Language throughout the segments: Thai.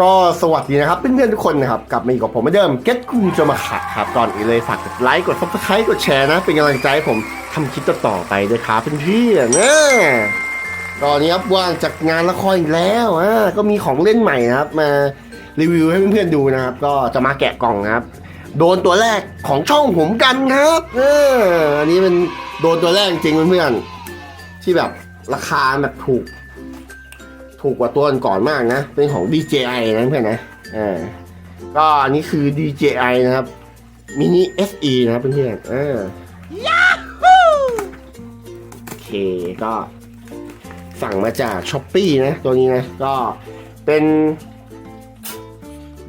ก็สวัสดีนะครับเพื่อนๆทุกคนนะครับกลับมาอีกกับผมเหมือนเดิมเก็ตคุงจะมาขัดครับก่อนอื่นเลยฝากกดไลค์กดซับสไครต์กดแชร์นะ เป็นกำลังใจให้ผมทำคลิปต่อๆไปด้วยครับเพื่อนๆนะตอนนี้ครับว่างจากงานละครอีกแล้วอ่าก็มีของเล่นใหม่นะครับมารีวิวให้เพื่อนๆดูนะครับ ก็จะมาแกะกล่องนะครับ โดนตัวแรกของช่องผมกันครับเอออันนี้เป็นโดนตัวแรกจริงเพื่อนๆที่แบบราคาแบบถูก ถูกกว่าตัวก่อนมากนะ เป็นของ DJI นะเพื่อนนะอ่าก็อันนี้คือ DJI นะครับ Mini SE นะครับเพื่อนๆอ่าโอเคก็สั่งมาจาก s h อ p e e นะ ตัวนี้นะ ก็เป็น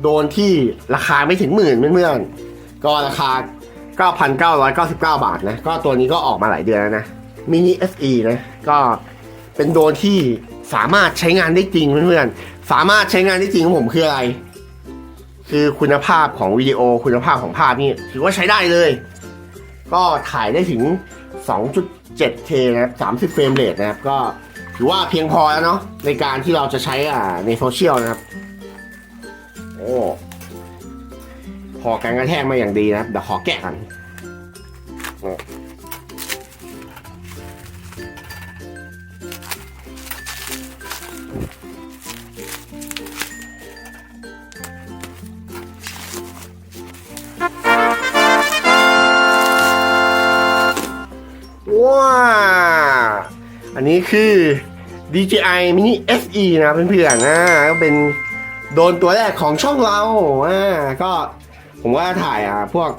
โดนที่ราคาไม่ถึงหมื่นเพื่อนๆก็ราคา 9,999 บาทนะ ก็ตัวนี้ก็ออกมาหลายเดือนแล้วนะ Mini SE นะ ก็เป็นโดนที่ สามารถใช้งานได้จริงเพื่อนๆ สามารถใช้งานได้จริงของผมคืออะไร คือคุณภาพของวิดีโอคุณภาพของภาพนี่ถือว่าใช้ได้เลย ก็ถ่ายได้ถึง 2.7K นะครับ 30 เฟรมเรทนะครับ ก็ถือว่าเพียงพอแล้วเนาะในการที่เราจะใช้อ่าในโซเชียลนะครับ โอ้พอการกระแทกมาอย่างดีนะครับเดี๋ยวขอแกะกัน DJI Mini SE นะเพื่อนๆนะก็เป็นโดนตัวแรกของช่องเราอ่าก็ผมว่าถ่ายอะพวก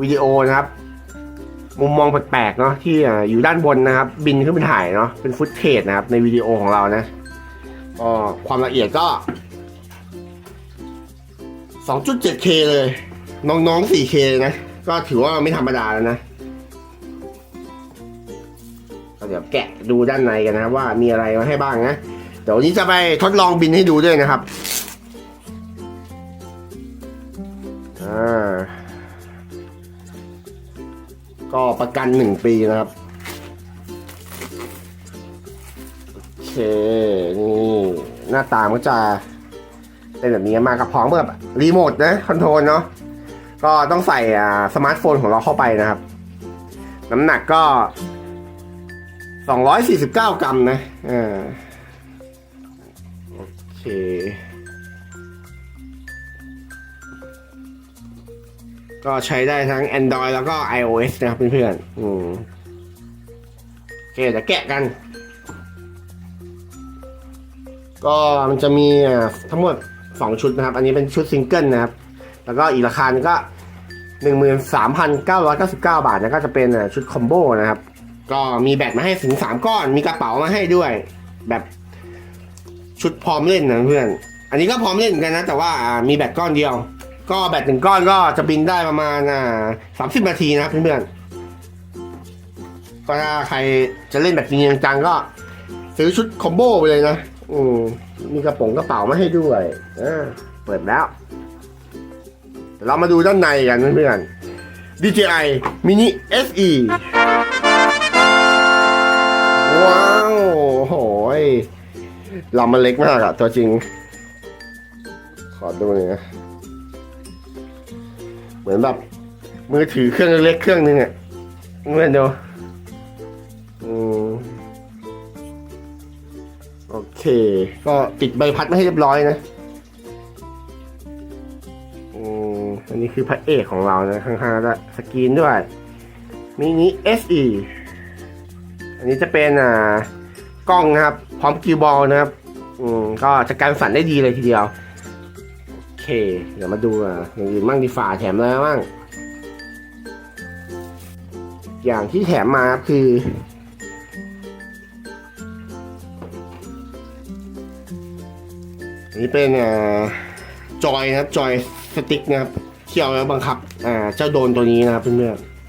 วิดีโอนะครับ มุมมองแปลกๆเนาะที่อยู่ด้านบนนะครับ บินขึ้นไปถ่ายเนาะเป็นฟุตเทจนะครับในวิดีโอของเรานะก็ความละเอียดก็ 2.7K เลย น้องๆ 4K นะ ก็ถือว่าไม่ธรรมดาแล้วนะ ก็เดี๋ยวแกะดูด้านในกันนะว่ามีอะไรมาให้บ้างนะเดี๋ยววันนี้จะไปทดลองบินให้ดูด้วยนะครับอ่าก็ประกันหนึ่งปีนะครับโอเคนี่หน้าตามก็จะเป็นแบบนี้มากับพร้อมแบบรีโมทนะคอนโทรลเนาะก็ต้องใส่สมาร์ทโฟนของเราเข้าไปนะครับ น้ำหนักก็ 249กรัมนะอ่าโอเคก็ใช้ได้ทั้ง Android แล้วก็ iOS นะครับเพื่อนๆอืมโอเคจะแกะกัน ก็มันจะมีทั้งหมด 2 ชุดนะครับ อันนี้เป็นชุดซิงเกิลนะครับ แล้วก็อีกราคาหนึงก็ 13,999 บาทนะก็จะเป็นชุดคอมโบนะครับ ก็มีแบตมาให้ถึงสามก้อน มีกระเป๋ามาให้ด้วย แบบชุดพร้อมเล่นนะเพื่อน อันนี้ก็พร้อมเล่นกันนะ แต่ว่ามีแบตก้อนเดียว ก็แบตหนึ่งก้อนก็จะบินได้ประมาณสามสิบนาทีนะเพื่อนๆก็ถ้าใครจะเล่นแบบจริงจังก็ ซื้อชุดคอมโบไปเลยนะอืมมีกระป๋องกระเป๋ามาให้ด้วยอ่าเปิดแล้ว เรามาดูด้านในกันเพื่อนๆ DJI Mini SE ว้าวโหยลำมันเล็กมากอะตัวจริง ขอดูหน่อยนะเหมือนแบบมือถือเครื่องเล็กเครื่องนึงอะเพื่อนดูอืมโอเค ก็ติดใบพัดไม่ให้เรียบร้อยนะอืมอันนี้คือพระเอกของเรานะ ข้างๆแล้วสกรีนด้วยมินิ SE อันนี้จะเป็นอ่ากล้องนะครับ พร้อมกิวบอลนะครับ อืมก็จะการสั่นได้ดีเลยทีเดียว โอเค เดี๋ยวมาดูอะอย่างอื่นมั่งดีฝ่าแถมอะไรมั่งอย่างที่แถมมาครับคืออันนี้เป็นอ่าจอยนะครับจอยสติ๊กนะครับเที่ยวแล้วบังคับอ่าเจ้าโดนตัวนี้นะครับเพื่อนๆ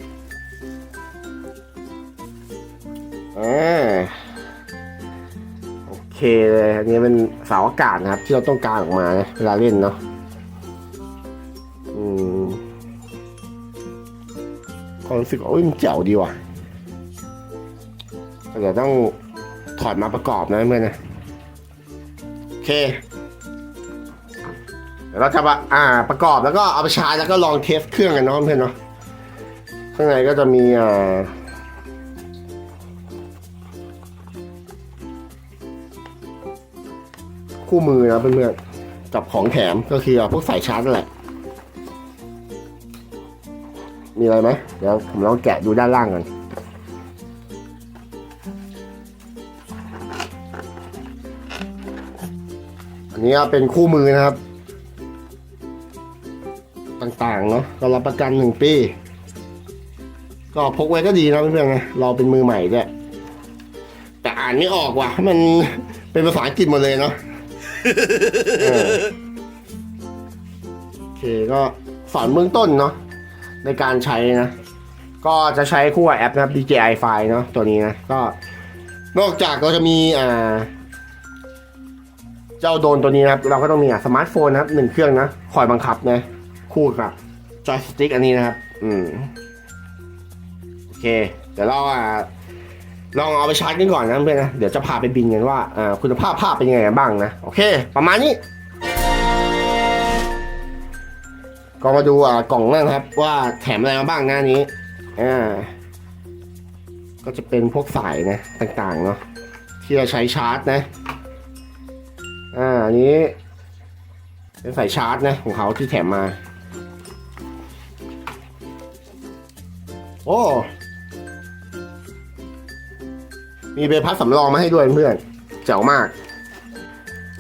เคเลยอันนี้เป็นเสาอากาศนะครับ ที่เราต้องการออกมานะเวลาเล่นเนาะอืมความรู้สึกว่าโอ้ยมันเจ๋วดีว่ะเดี๋ยวต้องถอดมาประกอบนะเพื่อนนะโอเคเดี๋ยวเราจะมาอ่าประกอบแล้วก็เอาไปชาร์จแล้วก็ลองเทสเครื่องกันเนาะเพื่อนเนาะข้างในก็จะมีอ่า คู่มือนะเพื่อนๆกับของแถมก็คือพวกสายชาร์จนั่นแหละ มีอะไรไหมเดี๋ยวผมลองแกะดูด้านล่างกันอันนี้เป็นคู่มือนะครับ ต่างๆเนาะก็รับประกันหนึ่งปี ก็พกไว้ก็ดีนะเพื่อนๆนะเราเป็นมือใหม่ด้วยแต่อ่านไม่ออกว่ะมันเป็นภาษาอังกฤษหมดเลยเนาะ เออโอเคก็สอนเบื้องต้นเนาะในการใช้นะ ก็จะใช้คู่กับแอปนะครับ DJI f i เนาะตัวนี้นะ ก็นอกจากเราจะมีอ่าเจ้าโดรนตัวนี้นะครับ เราก็ต้องมีอะสมาร์ทโฟนนะครับหนึ่งเครื่องนะคอยบังคับนะ คู่กับจอยสติ๊กอันนี้นะครับ อืม โอเค เดี๋ยวเราอะ ลองเอาไปชาร์จกันก่อนนะเพื่อนนะ เดี๋ยวจะพาไปบินกันว่าคุณภาพภาพเป็นยังไงบ้างนะ โอเค ประมาณนี้ก็มาดูกล่องนั่นครับ ว่าแถมอะไรมาบ้างหน้านี้อ่าก็จะเป็นพวกสายนะต่างๆเนาะที่จะใช้ชาร์จนะ อ่าอันนี้ เป็นสายชาร์จนะของเขาที่แถมมา โอ้ มีใบพัดสำรองมาให้ด้วยเพื่อนเจ๋วมาก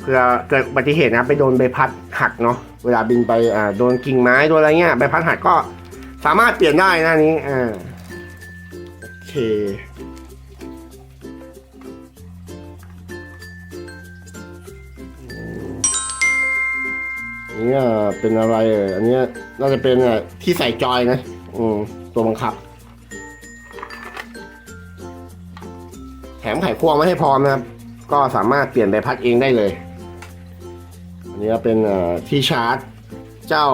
เพื่อเกิดอุบัติเหตุนะไปโดนใบพัดหักเนาะเวลาบินไปอ่าโดนกิ่งไม้โดนอะไรเงี้ยใบพัดหักก็สามารถเปลี่ยนได้นะนี้อ่าโอเคอันนี้อ่เป็นอะไรเอ่ยอันนี้น่าจะเป็นที่ใส่จอยนะอืมตัวบังคับ มไขควงมาให้พร้อมนะครับ ก็สามารถเปลี่ยนใบพัดเองได้เลย อันนี้เป็นที่ชาร์จเจ้า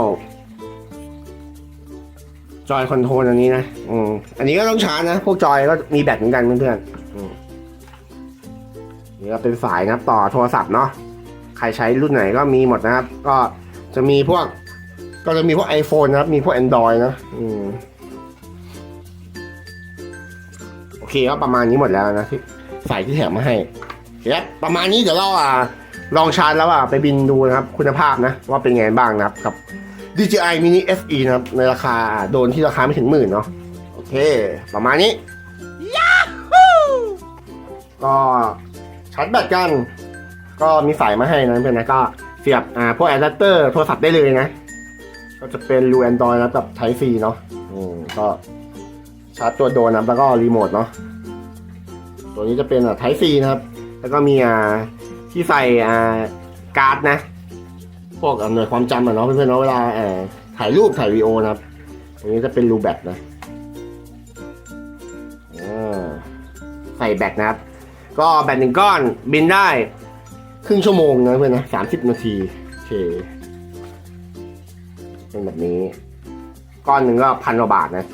จอยคอนโทรลอันนี้นะอืมอันนี้ก็ต้องชาร์จนะ พวกจอยก็มีแบตเหมือนกันเพื่อนๆอืมนี่ก็เป็นสายนะครับ ต่อโทรศัพท์เนาะใครใช้รุ่นไหนก็มีหมดนะครับ ก็จะมีพวก ก็จะมีพวก iPhone นะครับ มีพวก Android นะอืมโอเคก็ประมาณนี้หมดแล้วนะที่ สายที่แถมมาให้เคครับประมาณนี้เดี๋ยวเราอะลองชาร์จแล้วอะไปบินดูนะครับคุณภาพนะ ว่าเป็นไงบ้างนะครับกับ DJI Mini SE นะครับ ในราคาโดนที่ราคาไม่ถึงหมื่นเนาะโอเค ประมาณนี้ ก็ชาร์จแบตกัน ก็มีสายมาให้นะเพื่อนนะก็เสียบอ่าพวกอะแดปเตอร์โทรศัพท์ได้เลยนะ ก็จะเป็นรู Android แล้วกับ Type C เนาะอืมก็ชาร์จตัวโดนนะแล้วก็รีโมทเนาะ ตัวนี้จะเป็นอ่า Type C นะครับ แล้วก็มีอ่าที่ใส่อ่าการ์ดนะพวกอำนวยความจำอะเนาะเพื่อนๆเนาะเวลาเอ่อถ่ายรูปถ่ายวีดีโอนะครับตรงนี้จะเป็นรูแบตนะอ่าใส่แบตนะครับ ก็แบตหนึ่งก้อนบินได้ครึ่งชั่วโมงนะเพื่อนนะสามสิบนาทีโอเคเป็นแบบนี้ ก้อนหนึ่งก็พันกว่าบาทนะ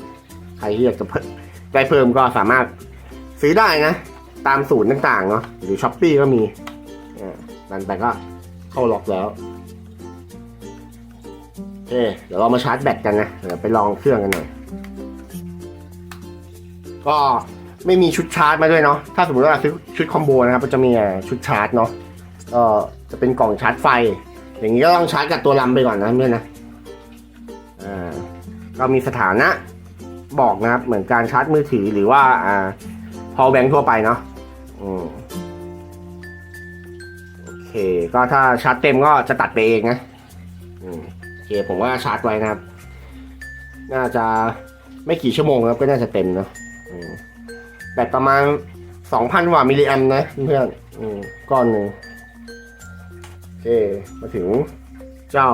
ใครที่อยากจะเพิ่มได้เพิ่มก็สามารถซื้อได้นะ ตามศูนย์ต่างๆเนาะหรือช้อปปีก็มีอ่ามันไปก็เข้าล็อกแล้วโอเคเดี๋ยวเรามาชาร์จแบตกันนะเดี๋ยวไปลองเครื่องกันหน่อยก็ไม่มีชุดชาร์จมาด้วยเนาะถ้าสมมติว่าซื้อชุดคอมโบนะครับมันจะมีชุดชาร์จเนาะก็จะเป็นกล่องชาร์จไฟ อย่างนี้ก็ต้องชาร์จกับตัวลำไปก่อนนะเพื่อนนะอ่าก็มีสถานะบอกนะครับเหมือนการชาร์จมือถือหรือว่าอ่า power bank ทั่วไปเนาะ อืมโอเค ก็ถ้าชาร์จเต็มก็จะตัดไปเองนะอืมโอเคผมว่าชาร์จไว้นะครับ น่าจะไม่กี่ชั่วโมงครับก็น่าจะเต็มนะอืมแบตประมาณสองพันกว่ามิลลิแอมนะเพื่อนอืมก้อนหนึ่งโอเค มาถึงเจ้า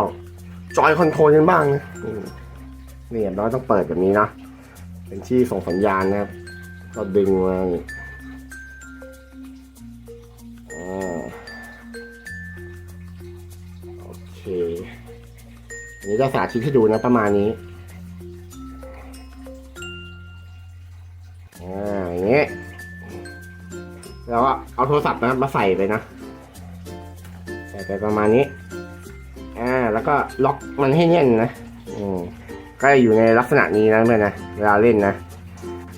จอยคอนโทรลกันบ้างนะอืมนี่เราต้องเปิดแบบนี้เนาะเป็นที่ส่งสัญญาณนะครับ ก็ดึงมานี่ จะสาธิตให้ดูนะประมาณนี้อ่าอย่างเงี้ยแล้วเอาโทรศัพท์นะมาใส่ไปนะใส่ไปประมาณนี้อ่าแล้วก็ล็อกมันให้แน่นนะอืมก็อยู่ในลักษณะนี้นะเพื่อนนะเวลาเล่นนะ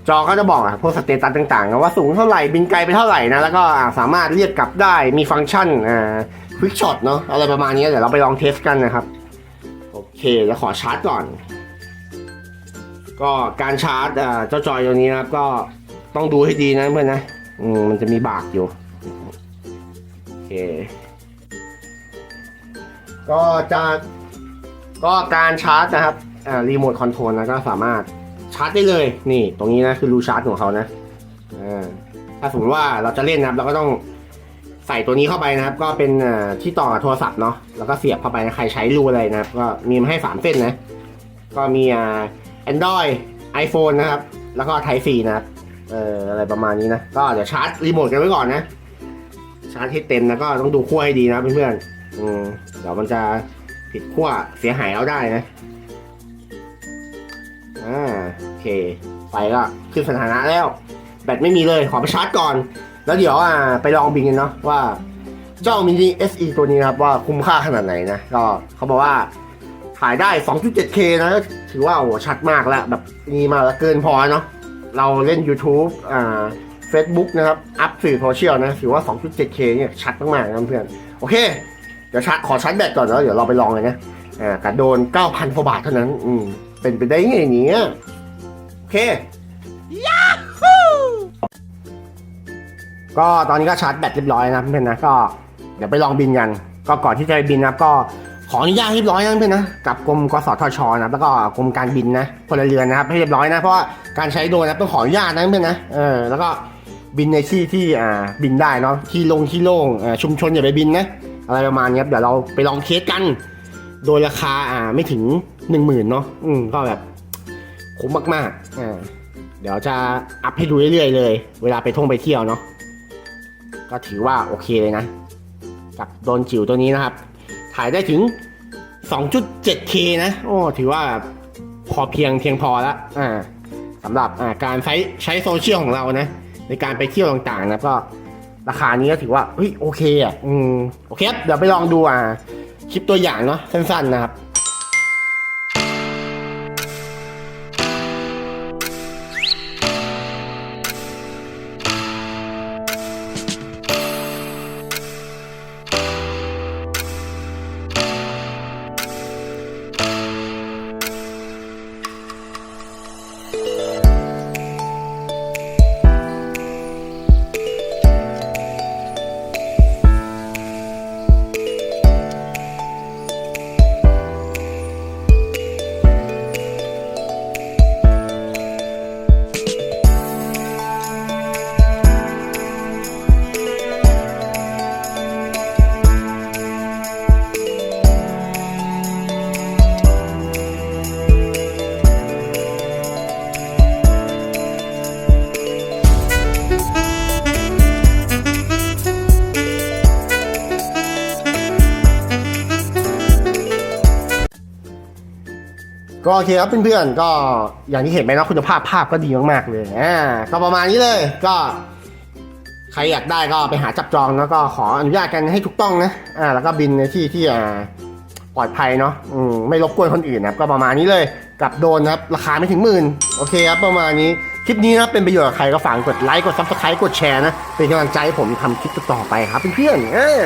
จอก็จะบอกอะพวกสเตตัสต่างๆนะว่าสูงเท่าไหร่บินไกลไปเท่าไหร่นะแล้วก็สามารถเรียกกลับได้มีฟังก์ชันอ่าควิกช็อตเนาะอะไรประมาณนี้เดี๋ยวเราไปลองเทสกันนะครับ เคแล้วขอชาร์จก่อน ก็การชาร์จอ่าเจ้าจอยตัวนี้นะครับ ก็ต้องดูให้ดีนะเพื่อนนะอืมมันจะมีบากอยู่ โอเค ก็จะก็การชาร์จนะครับอ่ารีโมทคอนโทรลนะก็สามารถชาร์จได้เลย นี่ ตรงนี้นะคือรูชาร์จของเขานะอ่าถ้าสมมติว่าเราจะเล่นนะครับ เราก็ต้อง ส่ตัวนี้เข้าไปนะครับ ก็เป็นที่ต่อกับโทรศัพท์เนาะแล้วก็เสียบเข้าไปนะใครใช้รูอะไรนะครับ ก็มีมาให้สามเส้นนะ ก็มีอ่า Android iPhone นะครับ แล้วก็ Type C นะครับเอ่ออะไรประมาณนี้นะ ก็เดี๋ยวชาร์จรีโมทกันไว้ก่อนนะ ชาร์จให้เต็มแล้วก็ต้องดูขั้วให้ดีนะเพื่อนๆอืมเดี๋ยวมันจะผิดขั้วเสียหายเอาได้นะอ่าโอเคไฟก็ขึ้นสถานะแล้ว แบตไม่มีเลยขอไปชาร์จก่อน แล้วเดี๋ยวอ่าไปลองบินกันเนาะว่าเจ้ามินิ SE ตัวนี้นะครับว่าคุ้มค่าขนาดไหนนะก็เขาบอกว่าถ่ายได้ 2.7K นะถือว่าโอ้ชัดมากแล้วแบบนี่มาแล้วเกินพอเนาะเราเล่น YouTube อ่า Facebook นะครับ อัพสื่อโซเชียลนะถือว่า 2.7K เนี่ยชัดมากๆนะเพื่อน โอเค เดี๋ยวชาร์จขอชาร์จแบตก่อนแล้วเดี๋ยวเราไปลองเลยนะอ่ากระโดน 9,000กว่าบาทเท่านั้น อืม เป็นไปได้ไงเนี่ยโอเค ก็ตอนนี้ก็ชาร์จแบตเรียบร้อยนะเพื่อนนะก็เดี๋ยวไปลองบินกัน ก็ก่อนที่จะไปบินนะก็ขออนุญาตเรียบร้อยนะเพื่อนนะกับกรมกสทชนะแล้วก็กรมการบินนะพลเรือนนะครับให้เรียบร้อยนะเพราะว่าการใช้โดรนนะต้องขออนุญาตนะเพื่อนนะเออแล้วก็บินในที่ที่อ่าบินได้เนาะที่ลงที่โล่งชุมชนอย่าไปบินนะอะไรประมาณนี้ครับเดี๋ยวเราไปลองเทสกัน โดยราคาอ่าไม่ถึงหนึ่งหมื่นเนาะอืมก็แบบคุ้มมากๆอ่าเดี๋ยวจะอัพให้ดูเรื่อยๆเลย เวลาไปท่องไปเที่ยวเนาะ ก็ถือว่าโอเคเลยนะ กับโดนจิ๋วตัวนี้นะครับ ถ่ายได้ถึง 2.7K นะ โอ้ถือว่าพอเพียงเพียงพอแล้วอ่าสำหรับอ่าการใช้ใช้โซเชียลของเรานะ ในการไปเที่ยวต่างๆนะก็ราคานี้ก็ถือว่าเฮ้ยโอเคอะอืมโอเคครับเดี๋ยวไปลองดูอ่าคลิปตัวอย่างเนาะสั้นๆนะครับ ก็โอเคครับเพื่อนๆก็อย่างที่เห็นไหมนะคุณภาพภาพก็ดีมากๆเลยอ่าก็ประมาณนี้เลยก็ใครอยากได้ก็ไปหาจับจองแล้วก็ขออนุญาตกันให้ถูกต้องนะอ่าแล้วก็บินในที่ที่อ่าปลอดภัยเนาะอืมไม่รบกวนคนอื่นนะครับก็ประมาณนี้เลยกับโดนนะครับราคาไม่ถึงหมื่นโอเคครับประมาณนี้คลิปนี้นะเป็นประโยชน์กับใครก็ฝากกดไลค์กดซับสไครต์กดแชร์นะเป็นกำลังใจให้ผมทำคลิปต่อไปครับเพื่อนๆเออ